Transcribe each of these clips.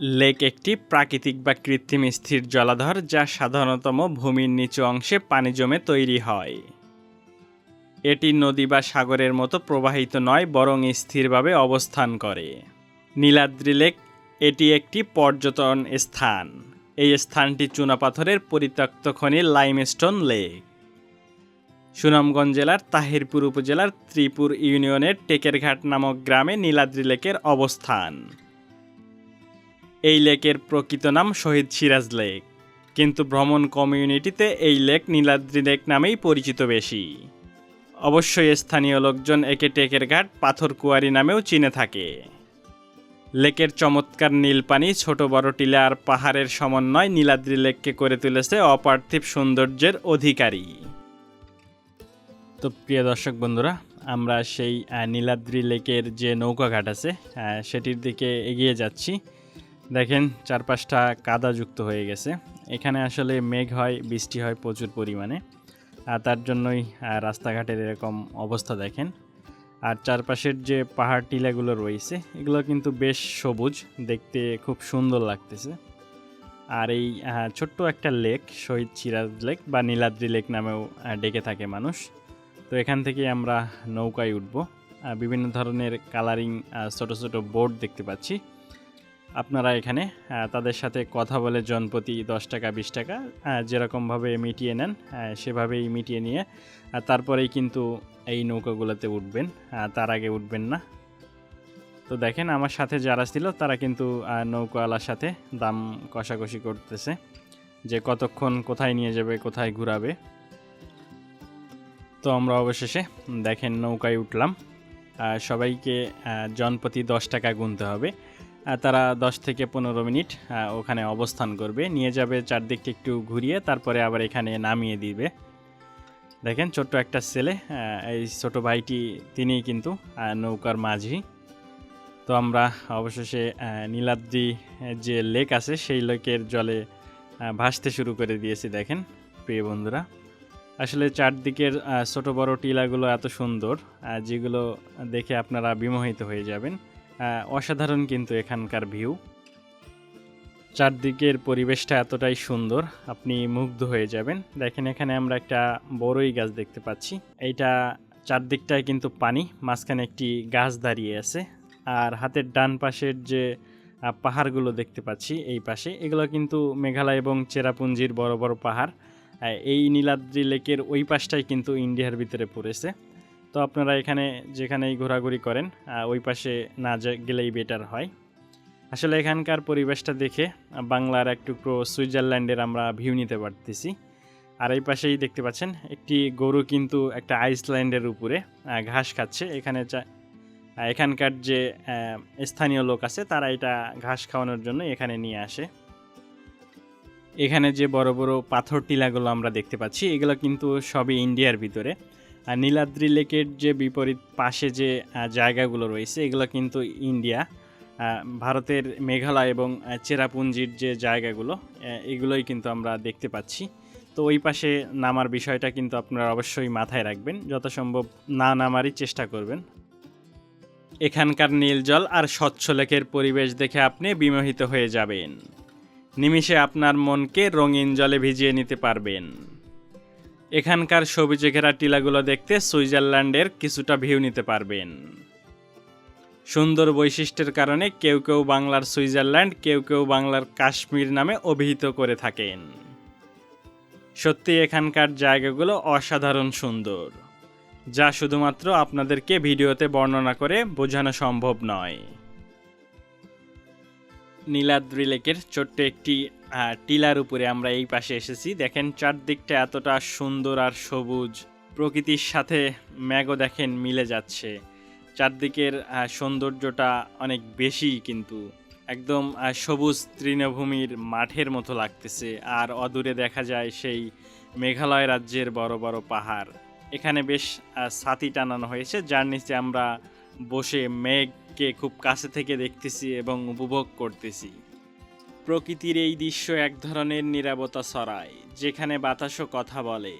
Lake একটি প্রাকৃতিক বা কৃত্রিম স্থির জলাধর যা সাধারণতম ভূমির নিচু অংশে পানি জমে তৈরি হয়। এটি নদী বা সাগরের মতো প্রবাহিত নয়, বরং স্থিরভাবে অবস্থান করে। নীলাদ্রি লেক এটি একটি পর্যটন স্থান। এই স্থানটি চুনাপাথরের পরিত্যক্ত খনি লাইমস্টোন লেক। সুনামগঞ্জ জেলার তাহিরপুর উপজেলার ত্রিপুর ইউনিয়নের টেকেরঘাট নামক গ্রামে নীলাদ্রি লেকের অবস্থান। এই লেকের প্রকৃত নাম শহীদ সিরাজ লেক। কিন্তু ভ্রমণ কমিউনিটিতে এই লেক নীলাদ্রি লেক নামেই পরিচিত বেশি। অবশ্যই স্থানীয় লোকজন একে টেকের ঘাট পাথর কুয়ারি নামেও চিনে থাকে। লেকের চমৎকার নীল পানি ছোট বড় টিলা আর পাহাড়ের সমন্বয় নীলাদ্রি লেককে করে তুলেছে অপার্থিব সৌন্দর্যের অধিকারী। তো প্রিয় দর্শক বন্ধুরা, আমরা সেই নীলাদ্রি লেকের যে নৌকাঘাট আছে সেটির দিকে এগিয়ে যাচ্ছি। দেখেন, চারপাশটা কাদাযুক্ত হয়ে গেছে। এখানে আসলে মেঘ হয়, বৃষ্টি হয় প্রচুর পরিমাণে। আর তার জন্যই রাস্তাঘাটের এরকম অবস্থা দেখেন। আর চারপাশের যে পাহাড় টিলাগুলো রয়েছে, এগুলো কিন্তু বেশ সবুজ। দেখতে খুব সুন্দর লাগতেছে। আর এই ছোট্ট একটা লেক, শহীদ সিরাজ লেক বা নীলাদ্রি লেক নামেও ডেকে থাকে মানুষ। তো এখান থেকে আমরা নৌকায় উঠব। বিভিন্ন ধরনের কালারিং ছোট ছোট বোর্ড দেখতে পাচ্ছি। আপনারা এখানে তাদের সাথে কথা বলে জনপ্রতি দশ টাকা বিশ টাকা যেরকমভাবে মিটিয়ে নেন সেভাবেই মিটিয়ে নিয়ে তারপরেই কিন্তু এই নৌকাগুলোতে উঠবেন তার আগে উঠবেন না। তো দেখেন আমার সাথে যারা ছিল তারা কিন্তু নৌকাওয়ালার সাথে দাম কষাকষি করতেছে যে কতক্ষণ কোথায় নিয়ে যাবে কোথায় ঘুরাবে। তো আমরা অবশেষে দেখেন নৌকায় উঠলাম সবাইকে আহ, জনপ্রতি দশ টাকা গুনতে হবে। তারা দশ থেকে পনেরো মিনিট ওখানে অবস্থান করবে। নিয়ে যাবে চারদিকটা একটু ঘুরিয়ে, তারপরে আবার এখানে নামিয়ে দিবে। দেখেন, ছোট্ট একটা ছেলে এই ছোট ভাইটি, তিনিই কিন্তু নৌকার মাঝি। তো আমরা অবশেষে নীলাদ্রি যে লেক আছে, সেই লেকের জলে ভাসতে শুরু করে দিয়েছি, দেখেন, প্রিয় বন্ধুরা। আসলে চারদিকের ছোট বড় টিলাগুলো এত সুন্দর যেগুলো দেখে আপনারা বিমোহিত হয়ে যাবেন। অসাধারণ কিন্তু এখানকার ভিউ চারদিকের পরিবেশটা এতটাই সুন্দর, আপনি মুগ্ধ হয়ে যাবেন। দেখেন এখানে আমরা একটা বড়ই গাছ দেখতে পাচ্ছি। এইটা চারদিকটায় কিন্তু পানি, মাঝখানে একটি গাছ দাঁড়িয়ে আছে। আর হাতের ডান পাশের যে পাহাড়গুলো দেখতে পাচ্ছি এই পাশে, এগুলো কিন্তু মেঘালয় এবং চেরাপুঞ্জির বড় বড় পাহাড়। এই নীলাদ্রি লেকের ওই পাশটাই কিন্তু ইন্ডিয়ার ভিতরে পড়েছে। তো আপনারা এখানে যেখানেই ঘোরাঘুরি করেন ওই পাশে না গেলেই বেটার হয়। আসলে এখানকার পরিবেশটা দেখে বাংলার এক টুকরো সুইজারল্যান্ডের আমরা ভিউ নিতে পারতেছি। আর এই পাশেই দেখতে পাচ্ছেন, একটি গরু কিন্তু একটা আইসল্যান্ডের উপরে ঘাস খাচ্ছে। এখানে এখানকার যে স্থানীয় লোক আছে, তারা এটা ঘাস খাওয়ানোর জন্য এখানে নিয়ে আসে। এখানে যে বড় বড় পাথর টিলাগুলো আমরা দেখতে পাচ্ছি, এগুলো কিন্তু সবই ইন্ডিয়ার ভিতরে। আর নীলাদ্রি লেকের যে বিপরীত পাশে যে জায়গাগুলো রয়েছে, এগুলো কিন্তু ইন্ডিয়া। ভারতের মেঘালয় এবং চেরাপুঞ্জির যে জায়গাগুলো এগুলোই কিন্তু আমরা দেখতে পাচ্ছি। তো ওই পাশে নামার বিষয়টা কিন্তু আপনারা অবশ্যই মাথায় রাখবেন, যথাসম্ভব না নামারই চেষ্টা করবেন। এখানকার নীল জল আর স্বচ্ছ লেকের পরিবেশ দেখে আপনি বিমোহিত হয়ে যাবেন। নিমিষে আপনার মনকে রঙিন জলে ভিজিয়ে নিতে পারবেন। এখানকার সবুজে ঘেরা টিলাগুলো দেখতে সুইজারল্যান্ডের কিছুটা ভিউ নিতে পারবেন। সুন্দর বৈশিষ্ট্যের কারণে কেউ কেউ বাংলার সুইজারল্যান্ড, কেউ কেউ বাংলার কাশ্মীর নামে অভিহিত করে থাকেন। সত্যি এখানকার জায়গাগুলো অসাধারণ সুন্দর, যা শুধুমাত্র আপনাদেরকে ভিডিওতে বর্ণনা করে বোঝানো সম্ভব নয়। নীলাদ্রি লেকের ছোট্ট একটি টিলার উপরে আমরা এই পাশে এসেছি। দেখেন চারদিকটা এতটা সুন্দর আর সবুজ। প্রকৃতির সাথে ম্যাগও দেখেন মিলে যাচ্ছে। চারদিকের সৌন্দর্যটা অনেক বেশি কিন্তু। একদম সবুজ তৃণভূমির মাঠের মতো লাগতেছে। আর অদূরে দেখা যায় সেই মেঘালয় রাজ্যের বড় বড় পাহাড়। এখানে বেশ ছাতি টানানো হয়েছে। যার নিচে আমরা বসে মেঘকে খুব কাছে থেকে দেখতেছি এবং উপভোগ করতেছি। প্রকৃতির এই দৃশ্য এক ধরনের নিরাপত্তা ছড়ায়, যেখানে বাতাসও কথা বলে।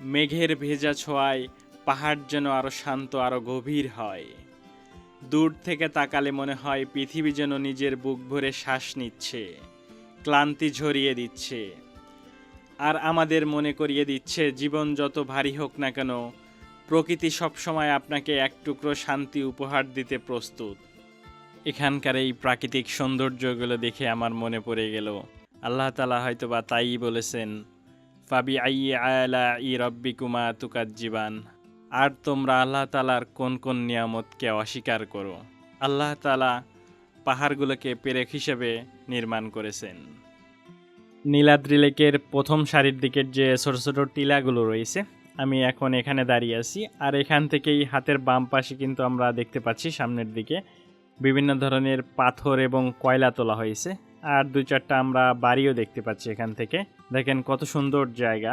মেঘের ভেজা ছোঁয়ায় পাহাড় যেন আরও শান্ত আরও গভীর হয়। দূর থেকে তাকালে মনে হয় পৃথিবী যেন নিজের বুক ভরে শ্বাস নিচ্ছে, ক্লান্তি ঝরিয়ে দিচ্ছে। আর আমাদের মনে করিয়ে দিচ্ছে, জীবন যত ভারী হোক না কেন, প্রকৃতি সবসময় আপনাকে এক টুকরো শান্তি উপহার দিতে প্রস্তুত। এখানকার এই প্রাকৃতিক সৌন্দর্যগুলো দেখে আমার মনে পড়ে গেল। আল্লাহ তালা হয়তো বা তাই বলেছেন ফাবি আই আয়লা ই রব্বিকুমা তুকার জীবান আর তোমরা আল্লাহ তালার কোন কোন নিয়ামতকে অস্বীকার করো? আল্লাহ তালা পাহাড়গুলোকে পেরেক হিসেবে নির্মাণ করেছেন। নীলাদ্রি লেকের প্রথম সারির দিকের যে ছোট ছোট টিলাগুলো রয়েছে, আমি এখন এখানে দাঁড়িয়ে আছি। আর এখান থেকেই হাতের বাম পাশে কিন্তু আমরা দেখতে পাচ্ছি সামনের দিকে বিভিন্ন ধরনের পাথর এবং কয়লা তোলা হয়েছে। আর দুই চারটা আমরা বাড়িও দেখতে পাচ্ছি এখান থেকে। দেখেন কত সুন্দর জায়গা।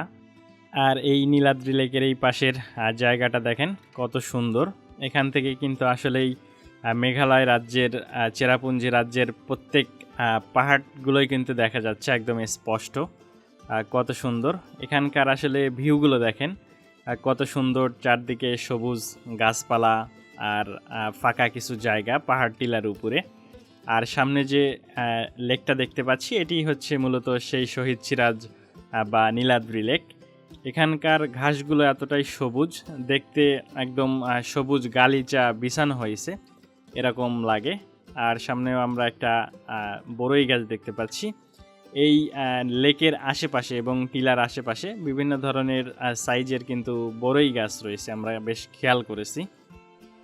আর এই নীলাদ্রি লেকের এই পাশের জায়গাটা দেখেন কত সুন্দর। এখান থেকে কিন্তু আসলেই মেঘালয় রাজ্যের চেরাপুঞ্জি রাজ্যের প্রত্যেক পাহাড়গুলোই কিন্তু দেখা যাচ্ছে একদম স্পষ্ট। কত সুন্দর। এখানকার আসলে ভিউগুলো দেখেন কত সুন্দর চারদিকে সবুজ গাছপালা আর ফাঁকা কিছু জায়গা পাহাড় টিলার উপরে। আর সামনে যে লেকটা দেখতে পাচ্ছি, এটি হচ্ছে মূলত সেই শহীদ সিরাজ বা নীলাদ্রি লেক। এখানকার ঘাসগুলো এতটাই সবুজ, দেখতে একদম সবুজ গালিচা বিছানো হয়েছে, এরকম লাগে। আর সামনেও আমরা একটা বড়ই গাছ দেখতে পাচ্ছি। এই লেকের আশেপাশে এবং টিলার আশেপাশে বিভিন্ন ধরনের সাইজের কিন্তু বড়ই গাছ রয়েছে, আমরা বেশ খেয়াল করেছি।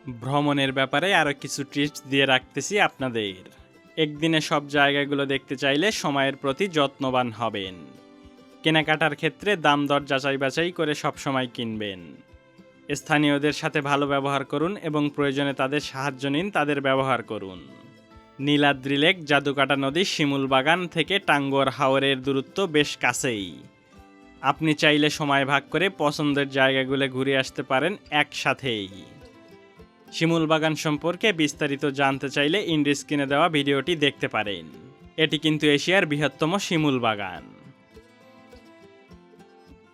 ভ্রমণের ব্যাপারে আরও কিছু টিপস দিয়ে রাখতেছি আপনাদের। একদিনে সব জায়গাগুলো দেখতে চাইলে সময়ের প্রতি যত্নবান হবেন। কেনাকাটার ক্ষেত্রে দাম দর যাচাই বাছাই করে সবসময় কিনবেন। স্থানীয়দের সাথে ভালো ব্যবহার করুন এবং প্রয়োজনে তাদের সাহায্য নিন, তাদের ব্যবহার করুন। নীলাদ্রি লেক, জাদুকাটা নদী, শিমুল বাগান থেকে টাঙ্গর হাওরের দূরত্ব বেশ কাছেই। আপনি চাইলে সময় ভাগ করে পছন্দের জায়গাগুলো ঘুরে আসতে পারেন একসাথেই। শিমুল বাগান সম্পর্কে বিস্তারিত জানতে চাইলে ইন্ডিস্ক্রিনে দেওয়া ভিডিওটি দেখতে পারেন। এটি কিন্তু এশিয়ার বৃহত্তম শিমুল বাগান